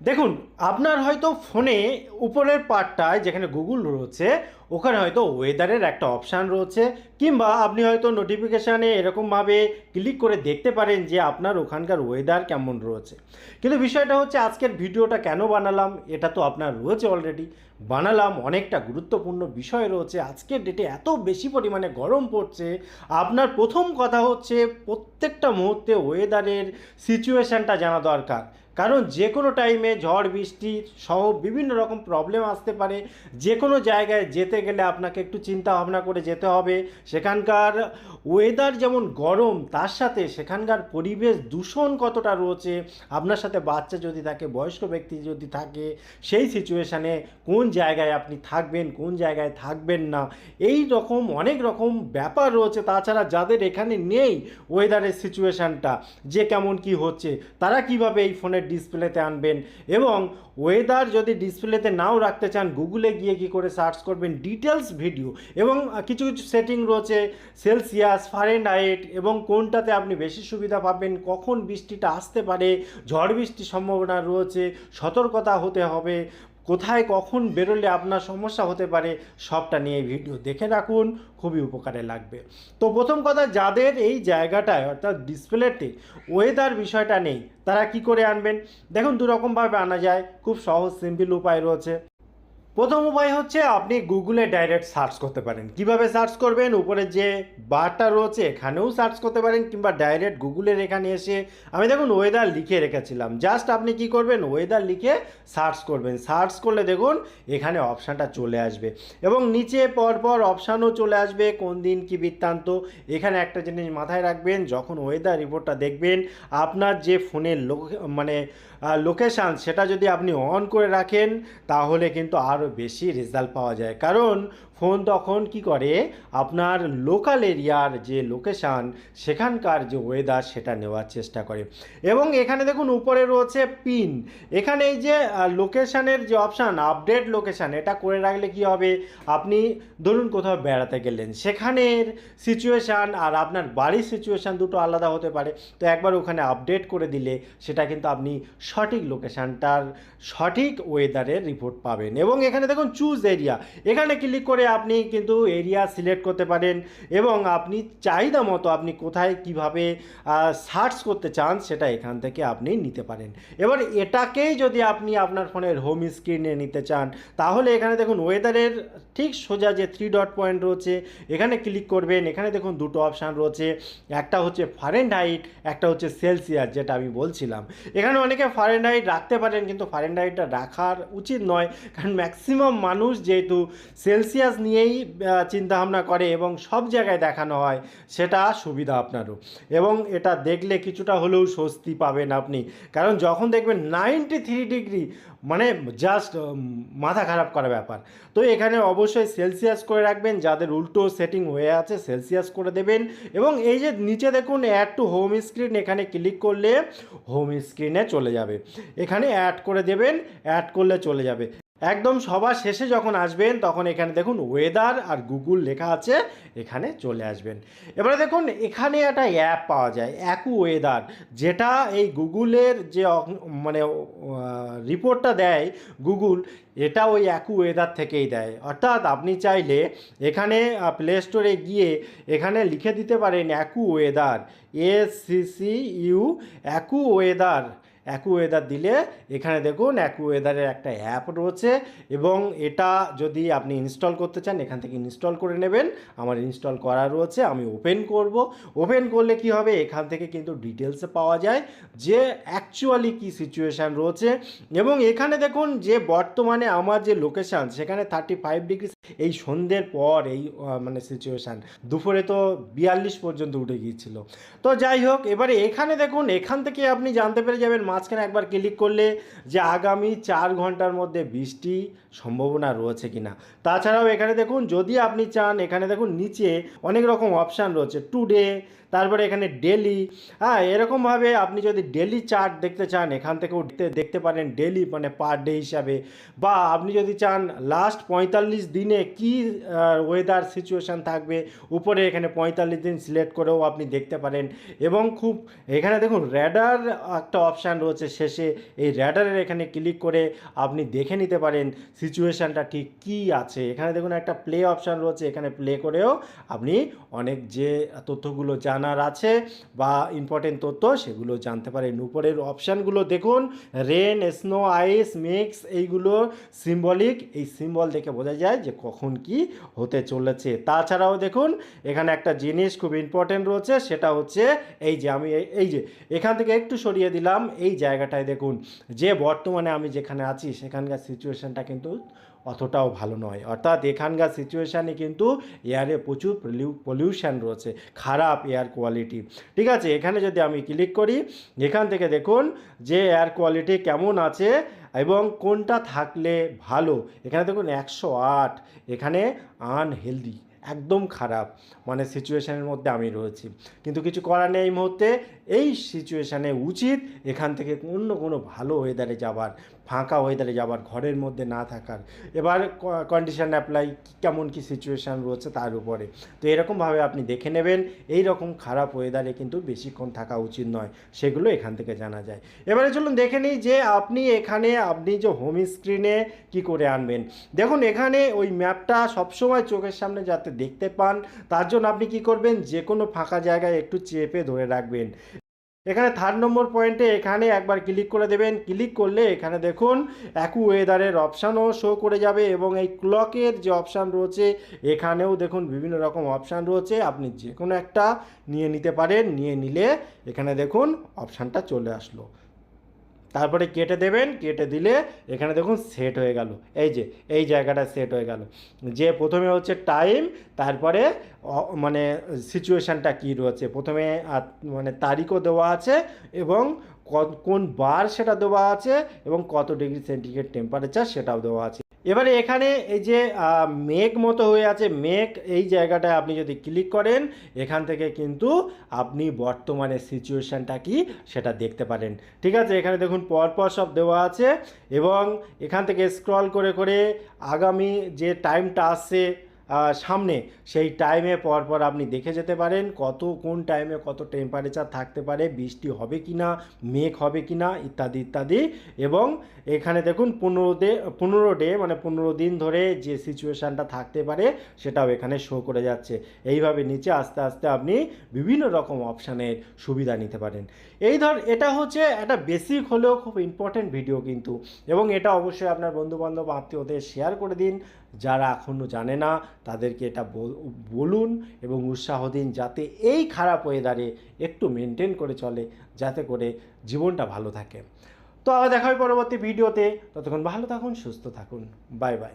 দেখুন, আপনার হয়তো ফোনে উপরের পার্টটায় যেখানে গুগল রয়েছে, ওখানে হয়তো ওয়েদারের একটা অপশান রয়েছে, কিংবা আপনি হয়তো নোটিফিকেশানে এরকমভাবে ক্লিক করে দেখতে পারেন যে আপনার ওখানকার ওয়েদার কেমন রয়েছে। কিন্তু বিষয়টা হচ্ছে আজকের ভিডিওটা কেন বানালাম, এটা তো আপনার রয়েছে অলরেডি বানালাম অনেকটা গুরুত্বপূর্ণ বিষয় রয়েছে। আজকের ডেটে এত বেশি পরিমাণে গরম পড়ছে। আপনার প্রথম কথা হচ্ছে প্রত্যেকটা মুহূর্তে ওয়েদারের সিচুয়েশানটা জানা দরকার। কারণ যে কোনো টাইমে ঝড়, বৃষ্টি সহ বিভিন্ন রকম প্রবলেম আসতে পারে। যে কোনো জায়গায় যেতে গেলে আপনাকে একটু চিন্তা ভাবনা করে যেতে হবে। সেখানকার ওয়েদার যেমন গরম, তার সাথে সেখানকার পরিবেশ দূষণ কতটা রয়েছে, আপনার সাথে বাচ্চা যদি থাকে, বয়স্ক ব্যক্তি যদি থাকে, সেই সিচুয়েশানে কোন জায়গায় আপনি থাকবেন, কোন জায়গায় থাকবেন না, এই রকম অনেক রকম ব্যাপার রয়েছে। তাছাড়া যাদের এখানে নেই ওয়েদারের সিচুয়েশানটা যে কেমন কি হচ্ছে, তারা কীভাবে এই ফোনের ডিসপ্লেতে আনবেন এবং ওয়েদার যদি ডিসপ্লেতে নাও রাখতে চান, গুগলে গিয়ে কি করে সার্চ করবেন ডিটেলস ভিডিও এবং কিছু কিছু সেটিং রয়েছে সেলসিয়াস ফারেনহাইট এবং কোনটাতে আপনি বেশি সুবিধা পাবেন, কখন বৃষ্টিটা আসতে পারে, ঝড় বৃষ্টির সম্ভাবনা রয়েছে, সতর্কতা হতে হবে। কোথায় কখন বেরোলে আপনার সমস্যা হতে পারে সবটা নিয়ে ভিডিও দেখে রাখুন, খুবই উপকারে লাগবে। তো প্রথম কথা, যাদের এই জায়গাটায়, অর্থাৎ ডিসপ্লেতে ওয়েদার বিষয়টা নেই, তারা কি করে আনবেন? দেখুন, দুরকমভাবে আনা যায়, খুব সহজ সিম্পল উপায় রয়েছে। প্রথম উপায় হচ্ছে আপনি গুগলে ডাইরেক্ট সার্চ করতে পারেন। কীভাবে সার্চ করবেন? উপরে যে বারটা রয়েছে, এখানেও সার্চ করতে পারেন কিংবা ডাইরেক্ট গুগলের এখানে এসে, আমি দেখুন ওয়েদার লিখে রেখেছিলাম। জাস্ট আপনি কি করবেন? ওয়েদার লিখে সার্চ করবেন। সার্চ করলে দেখুন এখানে অপশানটা চলে আসবে এবং নিচে পরপর অপশানও চলে আসবে, কোন দিন কি বৃত্তান্ত। এখানে একটা জিনিস মাথায় রাখবেন, যখন ওয়েদার রিপোর্টটা দেখবেন, আপনার যে ফোনের মানে লোকেশান সেটা যদি আপনি অন করে রাখেন, তাহলে কিন্তু আরও বেশি রেজাল্ট পাওয়া যায়। কারণ ফোন তখন কি করে? আপনার লোকাল এরিয়ার যে লোকেশান সেখানকার যে ওয়েদার সেটা নেওয়ার চেষ্টা করে। এবং এখানে দেখুন, উপরে রয়েছে পিন এখানে এই যে লোকেশানের যে অপশান আপডেট লোকেশান এটা করে রাখলে কি হবে? আপনি ধরুন কোথাও বেড়াতে গেলেন, সেখানের সিচুয়েশান আর আপনার বাড়ির সিচুয়েশান দুটো আলাদা হতে পারে। তো একবার ওখানে আপডেট করে দিলে, সেটা কিন্তু আপনি সঠিক লোকেশানটার সঠিক ওয়েদারের রিপোর্ট পাবেন। এবং এখানে দেখুন চুজ এরিয়া এখানে ক্লিক করে আপনি কিন্তু এরিয়া সিলেক্ট করতে পারেন এবং আপনি চাহিদা মতো আপনি কোথায় কীভাবে সার্চ করতে চান সেটা এখান থেকে আপনি নিতে পারেন। এবার এটাকেই যদি আপনি আপনার ফোনের হোম স্ক্রিনে নিতে চান, তাহলে এখানে দেখুন ওয়েদারের ঠিক সোজা যে থ্রি ডট পয়েন্ট রয়েছে, এখানে ক্লিক করবেন, এখানে দেখুন দুটো অপশান রয়েছে। একটা হচ্ছে ফারেনহাইট একটা হচ্ছে সেলসিয়াস যেটা আমি বলছিলাম। এখানে অনেকে ফারেনহাইট রাখতে পারেন, কিন্তু ফারেনহাইটটা রাখার উচিত নয়, কারণ ম্যাক্সিমাম মানুষ যেহেতু সেলসিয়াস নিয়েই চিন্তাভাবনা করে এবং সব জায়গায় দেখানো হয়, সেটা সুবিধা আপনারও। এবং এটা দেখলে কিছুটা হলেও স্বস্তি পাবেন আপনি। কারণ যখন দেখবেন নাইনটি থ্রি ডিগ্রি মানে জাস্ট মাথা খারাপ করা ব্যাপার। তো এখানে অবশ্যই সেলসিয়াস করে রাখবেন, যাদের উল্টো সেটিং হয়ে আছে সেলসিয়াস করে দেবেন। এবং এই যে নিচে দেখুন অ্যাড টু হোম স্ক্রিন এখানে ক্লিক করলে হোম স্ক্রিনে চলে যাবে। এখানে অ্যাড করে দেবেন অ্যাড করলে চলে যাবে। একদম সবার শেষে যখন আসবেন, তখন এখানে দেখুন ওয়েদার আর গুগল লেখা আছে, এখানে চলে আসবেন। এবারে দেখুন, এখানে একটা অ্যাপ পাওয়া যায় অ্যাকু ওয়েদার যেটা এই গুগলের যে মানে রিপোর্টটা দেয় গুগল এটা ওই অ্যাকু ওয়েদার থেকেই দেয়। অর্থাৎ আপনি চাইলে এখানে প্লে স্টোরে গিয়ে এখানে লিখে দিতে পারেন AccuWeather S C C U AccuWeather AccuWeather দিলে এখানে দেখুন অ্যাকু ওয়েদারের একটা অ্যাপ রয়েছে এবং এটা যদি আপনি ইনস্টল করতে চান, এখান থেকে ইনস্টল করে নেবেন। আমার ইনস্টল করা রয়েছে, আমি ওপেন করব। ওপেন করলে কি হবে? এখান থেকে কিন্তু ডিটেলসে পাওয়া যায় যে অ্যাকচুয়ালি কী সিচুয়েশান রয়েছে এবং এখানে দেখুন যে বর্তমানে আমার যে লোকেশান সেখানে থার্টি ফাইভ ডিগ্রি এই সন্ধ্যের পর এই মানে সিচুয়েশান দুপুরে তো বিয়াল্লিশ পর্যন্ত উঠে গিয়েছিল। তো যাই হোক, এবারে এখানে দেখুন, এখান থেকে আপনি জানতে পেরে যাবেন, মাঝখানে একবার ক্লিক করলে যে আগামী চার ঘণ্টার মধ্যে বৃষ্টি সম্ভাবনা রয়েছে কিনা। তাছাড়াও এখানে দেখুন, যদি আপনি চান, এখানে দেখুন, নিচে অনেক রকম অপশান রয়েছে। টুডে তারপরে এখানে ডেলি হ্যাঁ এরকমভাবে আপনি যদি ডেলি চার্ট দেখতে চান, এখান থেকেও দেখতে পারেন ডেলি মানে পার ডে হিসাবে। বা আপনি যদি চান লাস্ট পঁয়তাল্লিশ দিনে কি ওয়েদার সিচুয়েশান থাকবে, উপরে এখানে পঁয়তাল্লিশ দিন সিলেক্ট করেও আপনি দেখতে পারেন। এবং খুব, এখানে দেখুন র্যাডার একটা অপশান রয়েছে শেষে। এই র্যাডারের এখানে ক্লিক করে আপনি দেখে নিতে পারেন সিচুয়েশানটা ঠিক কী আছে। এখানে দেখুন একটা প্লে অপশান রয়েছে, এখানে প্লে করেও আপনি অনেক যে তথ্যগুলো জানার আছে বা ইম্পর্টেন্ট তথ্য, সেগুলো জানতে পারেন। উপরের অপশানগুলো দেখুন রেন স্নো আইস মিক্স এইগুলো সিম্বলিক এই সিম্বল দেখে বোঝা যায় যে কখন কি হতে চলেছে। তাছাড়াও দেখুন, এখানে একটা জিনিস খুব ইম্পর্টেন্ট রয়েছে, সেটা হচ্ছে এই যে আমি এই- যে, এখান থেকে একটু সরিয়ে দিলাম, এই জায়গাটায় দেখুন, যে বর্তমানে আমি যেখানে আছি, সেখানকার সিচুয়েশানটা কিন্তু অতটাও ভালো নয়। অর্থাৎ এখানকার সিচুয়েশানে কিন্তু এয়ারে প্রচুর পলিউশন রয়েছে। খারাপ এয়ার কোয়ালিটি ঠিক আছে, এখানে যদি আমি ক্লিক করি, এখান থেকে দেখুন যে এয়ার কোয়ালিটি কেমন আছে এবং কোনটা থাকলে ভালো। এখানে দেখুন একশো আট, এখানে আনহেলদি একদম খারাপ। মানে সিচুয়েশানের মধ্যে আমি রয়েছি। কিন্তু কিছু করার নেই এই মুহূর্তে। এই সিচুয়েশানে উচিত এখান থেকে অন্য কোনো ভালো ওয়েদারে যাবার। ফাঁকা ওয়েদারে যাবার, ঘরের মধ্যে না থাকার। এবার কন্ডিশন অ্যাপ্লাই কেমন কি সিচুয়েশান রয়েছে তার উপরে। তো এরকমভাবে আপনি দেখে নেবেন এই রকম খারাপ ওয়েদারে কিন্তু বেশিক্ষণ থাকা উচিত নয়, সেগুলো এখান থেকে জানা যায়। এবারে চলুন দেখে নিই যে আপনি এখানে, আপনি যে হোম স্ক্রিনে কি করে আনবেন। দেখুন, এখানে ওই ম্যাপটা সবসময় চোখের সামনে যাতে দেখতে পান, তার জন্য আপনি কি করবেন যে কোনো ফাঁকা জায়গায় একটু চেপে ধরে রাখবেন। এখানে থার্ড নম্বর পয়েন্টে এখানে একবার ক্লিক করে দেবেন। ক্লিক করলে এখানে দেখুন একু ওয়েদারের অপশানও শো করে যাবে এবং এই ক্লকের যে অপশান রয়েছে, এখানেও দেখুন বিভিন্ন রকম অপশান রয়েছে। আপনি যে কোনো একটা নিয়ে নিতে পারেন, নিয়ে নিলে এখানে দেখুন অপশানটা চলে আসলো। তারপরে কেটে দেবেন, কেটে দিলে এখানে দেখুন সেট হয়ে গেল। এই যে, এই জায়গাটা সেট হয়ে গেল। যে প্রথমে হচ্ছে টাইম তারপরে মানে সিচুয়েশানটা কী রয়েছে? প্রথমে মানে তারিখও দেওয়া আছে এবং কোন বার সেটা দেওয়া আছে এবং কত ডিগ্রি সেন্টিগ্রেড টেম্পারেচার সেটাও দেওয়া আছে। এবারে এখানে এই যে মেঘ মতো হয়ে আছে, মেঘ এই জায়গাটায় আপনি যদি ক্লিক করেন, এখান থেকে কিন্তু আপনি বর্তমানে সিচুয়েশানটা কি সেটা দেখতে পারেন। ঠিক আছে? এখানে দেখুন, পরপর সব দেওয়া আছে এবং এখান থেকে স্ক্রল করে করে আগামী যে টাইমটা আসছে সামনে সেই টাইমে পরপর আপনি দেখে যেতে পারেন কত, কোন টাইমে কত টেম্পারেচার থাকতে পারে, বৃষ্টি হবে কি না মেঘ হবে কি না ইত্যাদি ইত্যাদি। এবং এখানে দেখুন পনেরো ডে পনেরো ডে মানে পনেরো দিন ধরে যে সিচুয়েশানটা থাকতে পারে সেটাও এখানে শো করে যাচ্ছে। এইভাবে নিচে আস্তে আস্তে আপনি বিভিন্ন রকম অপশানের সুবিধা নিতে পারেন। এই ধর, এটা হচ্ছে একটা বেসিক হলেও খুব ইম্পর্টেন্ট ভিডিও কিন্তু। এবং এটা অবশ্যই আপনার বন্ধুবান্ধব, আত্মীয়দের শেয়ার করে দিন। যারা এখনও জানে না তাদেরকে এটা বল- বলুন এবং উৎসাহ দিন যাতে এই খারাপ ওয়েদারে একটু মেনটেন করে চলে, যাতে করে জীবনটা ভালো থাকে। তো আবার দেখা হয় পরবর্তী ভিডিওতে ততক্ষণ ভালো থাকুন, সুস্থ থাকুন। Bye bye